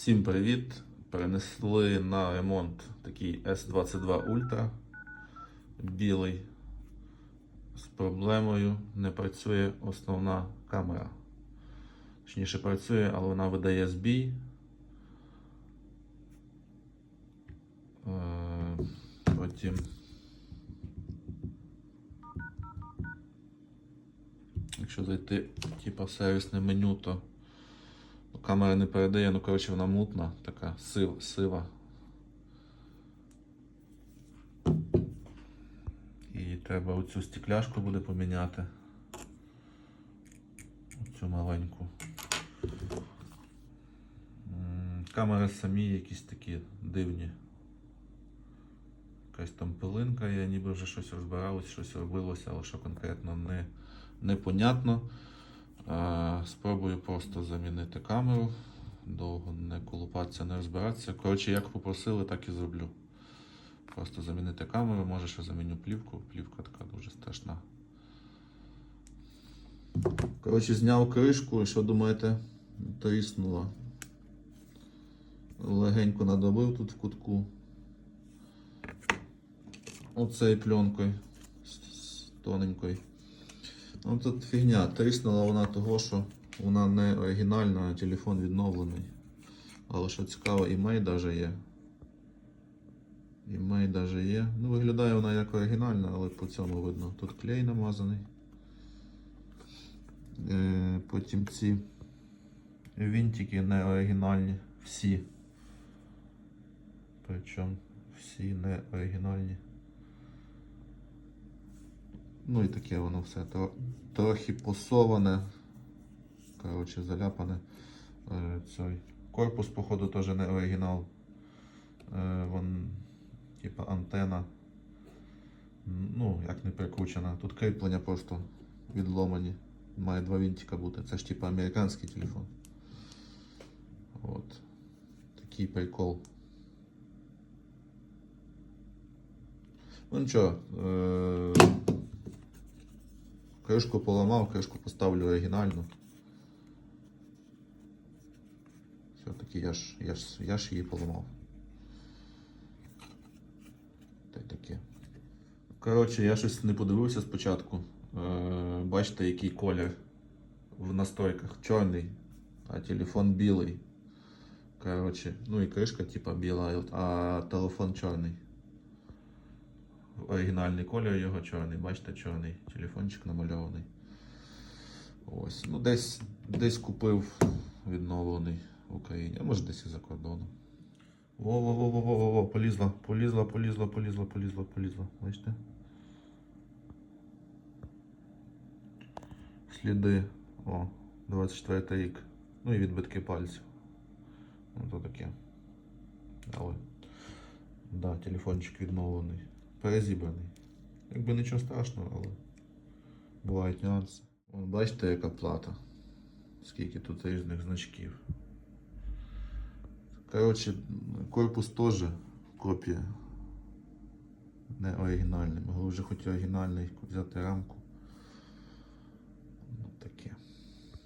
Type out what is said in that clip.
Всім привіт! Перенесли на ремонт такий S22 Ultra білий. З проблемою не працює основна камера. Точніше працює, але вона видає збій. Е, Потім. Якщо зайти типа, в сервісне меню, то Камера не передає, ну коротше вона мутна, така сив, сива. І треба оцю стекляшку буде поміняти. Оцю маленьку. Камери самі якісь такі дивні. Якась там пилинка, я ніби вже щось розбиралось, щось робилося, але що конкретно не, непонятно. Е, Спробую просто замінити камеру. Довго не колупатися, не розбиратися. Коротше, як попросили, так і зроблю. Просто замінити камеру, може ще заміню плівку. Плівка така дуже страшна. Коротше, зняв кришку що думаєте? Тріснула. Легенько надобив тут в кутку. Оцею пленкою тоненькою. Ну тут фігня, тріснула вона того, що вона не оригінальна, а телефон відновлений. Але що цікаво, імей даже є. Імей даже є. Ну, виглядає вона як оригінальна, але по цьому видно. Тут клей намазаний. Е, потім ці вінтики не оригінальні. Всі. Причому всі не оригінальні. Ну і таке воно все трохи посоване. Коротше, заляпане. Е, Цей корпус, походу, теж не оригінал. Е, Вон, типа антена. Ну, як не прикручена. Тут кріплення просто відломані. Має два вінтика бути. Це ж типа американський телефон. От. Такий прикол. Ну нічого. Е- Кришку поламав, кришку поставлю оригінальну. Все-таки я ж, я ж, я ж її поламав. Та й таке. Коротше, я щось не подивився спочатку. Е, бачите, який колір в настройках чорний, а телефон білий. Коротше, ну і кришка типа біла, а телефон чорний. Оригінальний колір його чорний, бачите, чорний телефончик намальований. Ось. Ну, десь, десь купив відновлений в Україні, а може десь і за кордоном. Во-во-во-во-во-во, полізла, полізла, полізла, полізла, полізла, полізла. Бачите? Сліди. О, 24 рік. Ну і відбитки пальців. Ну то таке. Але. Да, телефончик відновлений. Перезібраний. Якби нічого страшного, але бувають нюанси. Вон, бачите, яка плата. Скільки тут різних значків. Коротше, корпус теж копія. Не оригінальний. Могли вже хоч оригінальний взяти рамку. Ну таке.